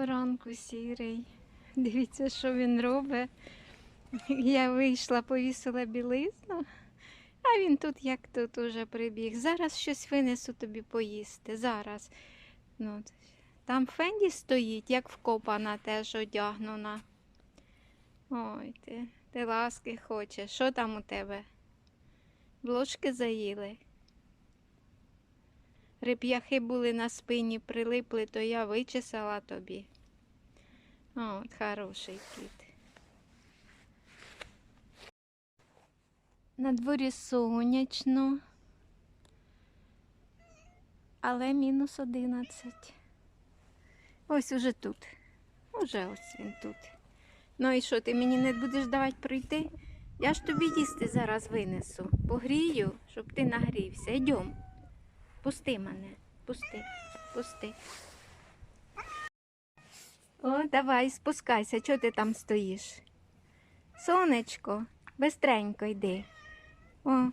Ранку сірий. Дивіться, що він робить. Я вийшла, повісила білизну, а він тут як тут уже прибіг. Зараз щось винесу тобі поїсти. Зараз. Ну, там Фенді стоїть, як вкопана, теж одягнена. Ой, ти, ти ласки хочеш. Що там у тебе? Блошки заїли. Реп'яхи були на спині, прилипли, то я вичесала тобі. От, хороший кіт. На дворі сонячно, але мінус одинадцять. Ось уже тут. Уже ось він тут. Ну і що, ти мені не будеш давати прийти? Я ж тобі їсти зараз винесу. Погрію, щоб ти нагрівся. Йдем. Пусти мене. Пусти, пусти. О, давай, спускайся, чого ти там стоїш? Сонечко, бистренько йди. О.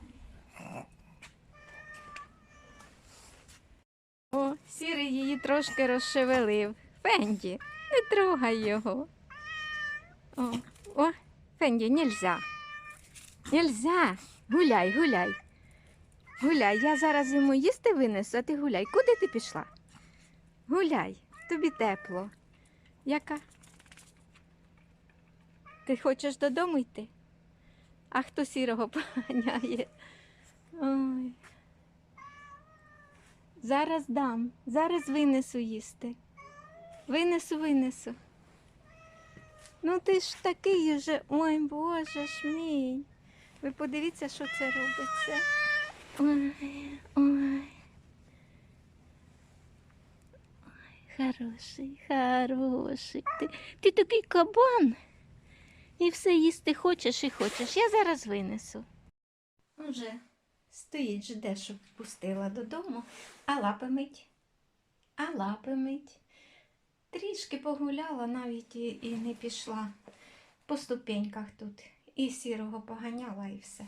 О, сірий її трошки розшевелив. Фенді, не трогай його. О, о, Фенді, нельзя. Нельзя. Гуляй, гуляй. Гуляй, я зараз йому їсти винесу, а ти гуляй. Куди ти пішла? Гуляй, тобі тепло. Яка? Ти хочеш додому йти? А хто сірого поганяє? Ой. Зараз дам, зараз винесу їсти. Винесу, винесу. Ну ти ж такий уже, ой Боже ж мій. Ви подивіться, що це робиться. Ой, ой. Хороший, хороший. Ти, ти такий кабан. І все їсти хочеш і хочеш. Я зараз винесу. Уже стоїть, жде, щоб пустила додому, а лапи мить. А лапи мить. Трішки погуляла, навіть і, і не пішла по ступеньках тут. І сірого поганяла і все.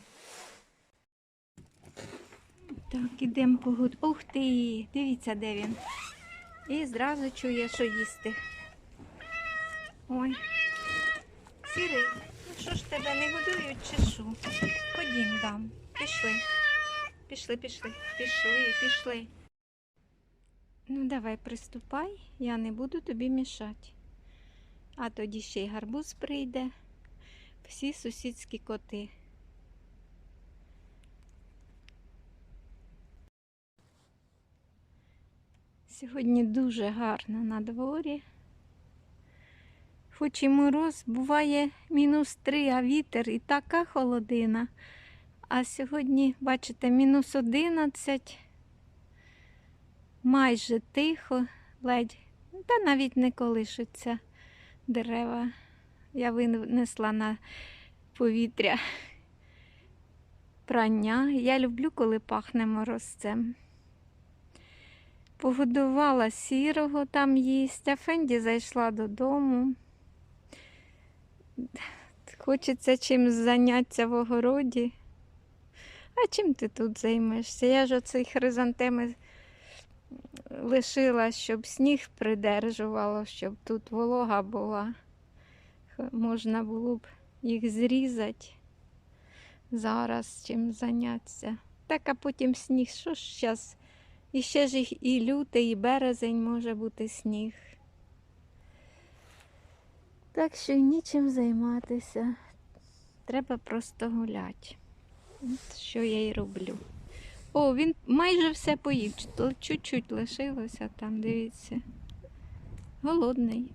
Так, ідемо погуд. Ух ти! Дивіться, де він. І зразу чує, що їсти. Ой. Сірий, ну що ж тебе не годують чи що? Ходім дам. Пішли. Пішли, пішли, пішли, пішли. Ну, давай приступай, я не буду тобі мішати. А тоді ще й гарбуз прийде. Всі сусідські коти. Сьогодні дуже гарно на дворі. Хоч і мороз, буває мінус три, а вітер і така холодина. А сьогодні, бачите, мінус одинадцять. Майже тихо, ледь, та навіть не колишуться дерева. Я винесла на повітря прання. Я люблю, коли пахне морозцем. Погодувала сірого там їсть, а Фенді зайшла додому. Хочеться чимось зайнятися в огороді. А чим ти тут займешся? Я ж оцей хризантеми лишила, щоб сніг придержувало, щоб тут волога була. Можна було б їх зрізати. Зараз чим зайнятися. Так, а потім сніг. Що ж зараз? І ще ж і- лютий, і березень може бути сніг. Так що й нічим займатися. Треба просто гуляти. От що я й роблю. О, він майже все поїв. Чу- Чуть-чуть лишилося там, дивіться. Голодний.